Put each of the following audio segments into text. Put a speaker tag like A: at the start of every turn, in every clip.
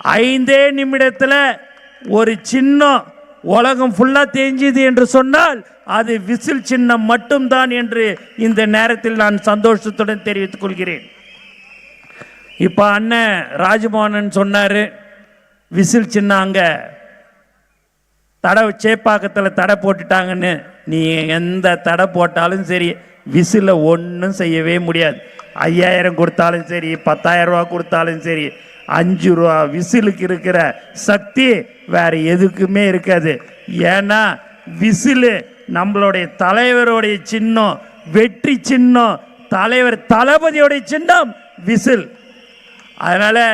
A: ஐந்தே நிமிடத்தில் ஒரு சின்னம் உலகம் ஃபுல்லாக தேஞ்சுது என்று சொன்னால் அது விசில் சின்னம் மட்டும்தான் என்று இந்த நேரத்தில் நான் சந்தோஷத்துடன் தெரிவித்துக் கொள்கிறேன். இப்போ அண்ணன் ராஜமோகன் சொன்னார் விசில் சின்னம் அங்கே தடை சேப்பாக்கத்தில் தடை போட்டுட்டாங்கன்னு. நீ எந்த தடை போட்டாலும் சரி விசில ஒன்றும் செய்யவே முடியாது. ஐயாயிரம் கொடுத்தாலும் சரி பத்தாயிரம் ரூபா கொடுத்தாலும் சரி அஞ்சு ரூபா விசிலுக்கு இருக்கிற சக்தி வேற எதுக்குமே இருக்காது. ஏன்னா விசிலு நம்மளுடைய தலைவருடைய சின்னம் வெற்றி சின்னம் தலைவர் தளபதியோடைய சின்னம் விசில். அதனால்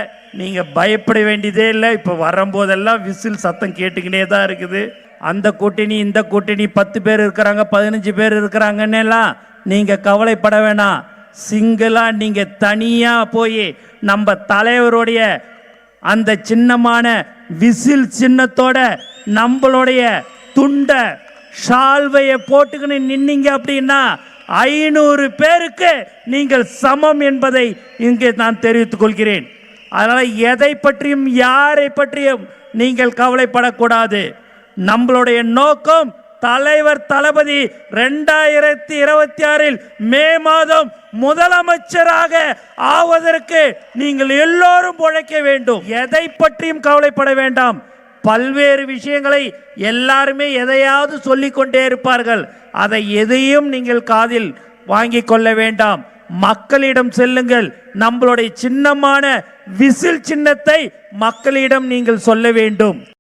A: நீங்கள் பயப்பட வேண்டியதே இல்லை. இப்போ வரும்போதெல்லாம் விசில் சத்தம் கேட்டுக்கினே தான் இருக்குது. அந்த கூட்டணி இந்த கூட்டணி பத்து பேர் இருக்கிறாங்க பதினஞ்சு பேர் இருக்கிறாங்கன்னு எல்லாம் கவலைப்பட வேணாம். சிங்கிளா நீங்க தனியா போய் நம்ம தலைவருடைய அந்த சின்னமான விசில் சின்னத்தோட நம்மளுடைய துண்டை ஷால்வையை போட்டுக்கின்னு நின்னீங்க அப்படின்னா ஐநூறு பேருக்கு நீங்கள் சமம் என்பதை இங்கே நான் தெரிவித்துக் கொள்கிறேன். அதனால் எதை பற்றியும் யாரை பற்றியும் நீங்கள் கவலைப்படக்கூடாது. நம்மளுடைய நோக்கம் தலைவர் தளபதி ரெண்டாயிரத்தி இருபத்தி ஆறில் மே மாதம் முதலமைச்சராக ஆவதற்கு நீங்கள் எல்லோரும் உழைக்க வேண்டும். எதை பற்றியும் கவலைப்பட வேண்டாம். பல்வேறு விஷயங்களை எல்லாருமே எதையாவது சொல்லிக்கொண்டே இருப்பார்கள். அதை எதையும் நீங்கள் காதில் வாங்கிக் கொள்ள வேண்டாம். மக்களிடம் செல்லுங்கள். நம்மளுடைய சின்னமான விசில் சின்னத்தை மக்களிடம் நீங்கள் சொல்ல வேண்டும்.